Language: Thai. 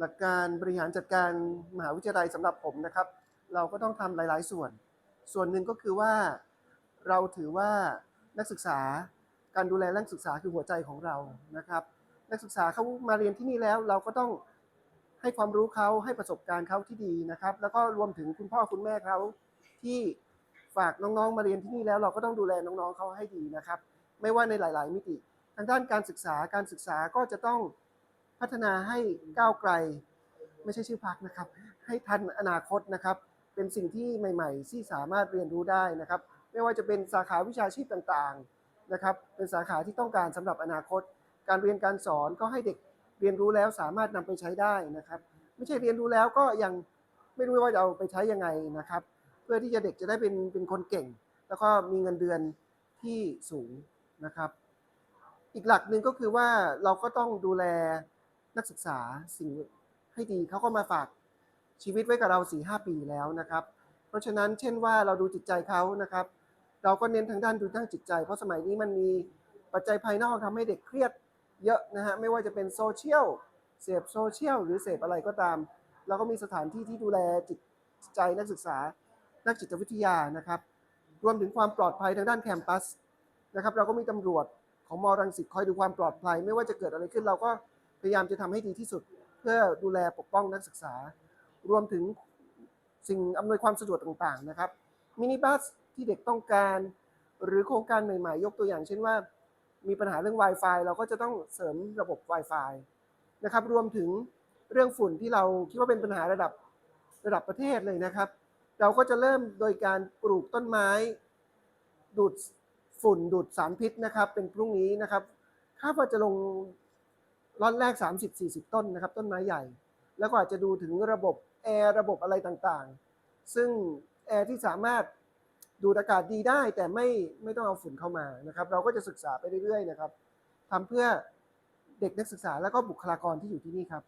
หลักการบริหารจัดการมหาวิทยาลัยสำหรับผมนะครับ เราก็ต้องทำหลาย ๆ ส่วน ส่วนหนึ่งก็คือว่าเราถือว่านักศึกษาการดูแลนักศึกษาคือหัวใจของเรานะครับ นักศึกษาเขามาเรียนที่นี่แล้วเราก็ต้องให้ความรู้เขาให้ประสบการณ์เขาที่ดีนะครับ แล้วก็รวมถึงคุณพ่อคุณแม่เขาที่ฝากน้องๆมาเรียนที่นี่แล้วเราก็ต้องดูแลน้องๆเขาให้ดีนะครับ ไม่ว่าในหลาย ๆ มิติ ทางด้านการศึกษาการศึกษาก็จะต้อง พัฒนาให้ก้าวไกล ไม่ใช่ชื่อพักนะครับ ให้ทันอนาคตนะครับ เป็นสิ่งที่ใหม่ ๆ ที่สามารถเรียนรู้ได้นะครับ ไม่ว่าจะเป็นสาขาวิชาชีพต่างๆนะครับ เป็นสาขาที่ต้องการสำหรับอนาคต การเรียนการสอนก็ให้เด็กเรียนรู้แล้วสามารถนำไปใช้ได้นะครับ ไม่ใช่เรียนรู้แล้วก็ยังไม่รู้ว่าจะเอาไปใช้ยังไงนะครับ เพื่อที่จะเด็กจะได้เป็นเป็นคนเก่ง แล้วก็มีเงินเดือนที่สูงนะครับ อีกหลักหนึ่งก็คือว่าเราก็ต้องดูแล นักศึกษาสิ่งให้ดีเขาก็มาฝากชีวิตไว้กับเรา4ีหปีแล้วนะครับ เพราะฉะนั้นเช่นว่าเราดูจิตใจเขานะครับ เราก็เน้นทางด้านดูทางจิตใจ เพราะสมัยนี้มันมีปัจจัยภายนอกทำให้เด็กเครียดเยอะนะฮะไม่ว่าจะเป็นโซเชียลเสพโซเชียลหรือเสพอะไรก็ตาม เราก็มีสถานที่ที่ดูแลจิตใจนักศึกษา นักจิตวิทยานะครับ รวมถึงความปลอดภัยทางด้านแคมปัสนะครับ เราก็มีตำรวจของมอรังสิตคอยดูความปลอดภัย ไม่ว่าจะเกิดอะไรขึ้นเราก็ พยายามจะทำให้ดีที่สุด เพื่อดูแลปกป้องนักศึกษา รวมถึงสิ่งอำนวยความสะดวกต่างๆนะครับมินิบัสที่เด็กต้องการ หรือโครงการใหม่ๆ ยกตัวอย่างเช่นว่า มีปัญหาเรื่อง Wi-Fi เราก็จะต้องเสริมระบบ Wi-Fi นะครับรวมถึงเรื่องฝุ่นที่เราคิดว่าเป็นปัญหาระดับระดับประเทศเลยนะครับ เราก็จะเริ่มโดยการปลูกต้นไม้ ดูดฝุ่นดูดสารพิษนะครับ เป็นพรุ่งนี้นะครับคาดว่าจะลง ล็อตแรก 30-40 ต้นนะครับ ต้นไม้ใหญ่ แล้วก็อาจจะดูถึงระบบแอร์ระบบอะไรต่างๆ ซึ่งแอร์ที่สามารถดูดอากาศดีได้แต่ไม่ไม่ต้องเอาฝุ่นเข้ามานะครับ เราก็จะศึกษาไปเรื่อยๆนะครับทำเพื่อเด็กนักศึกษาแล้วก็บุคลากรที่อยู่ที่นี่ครับ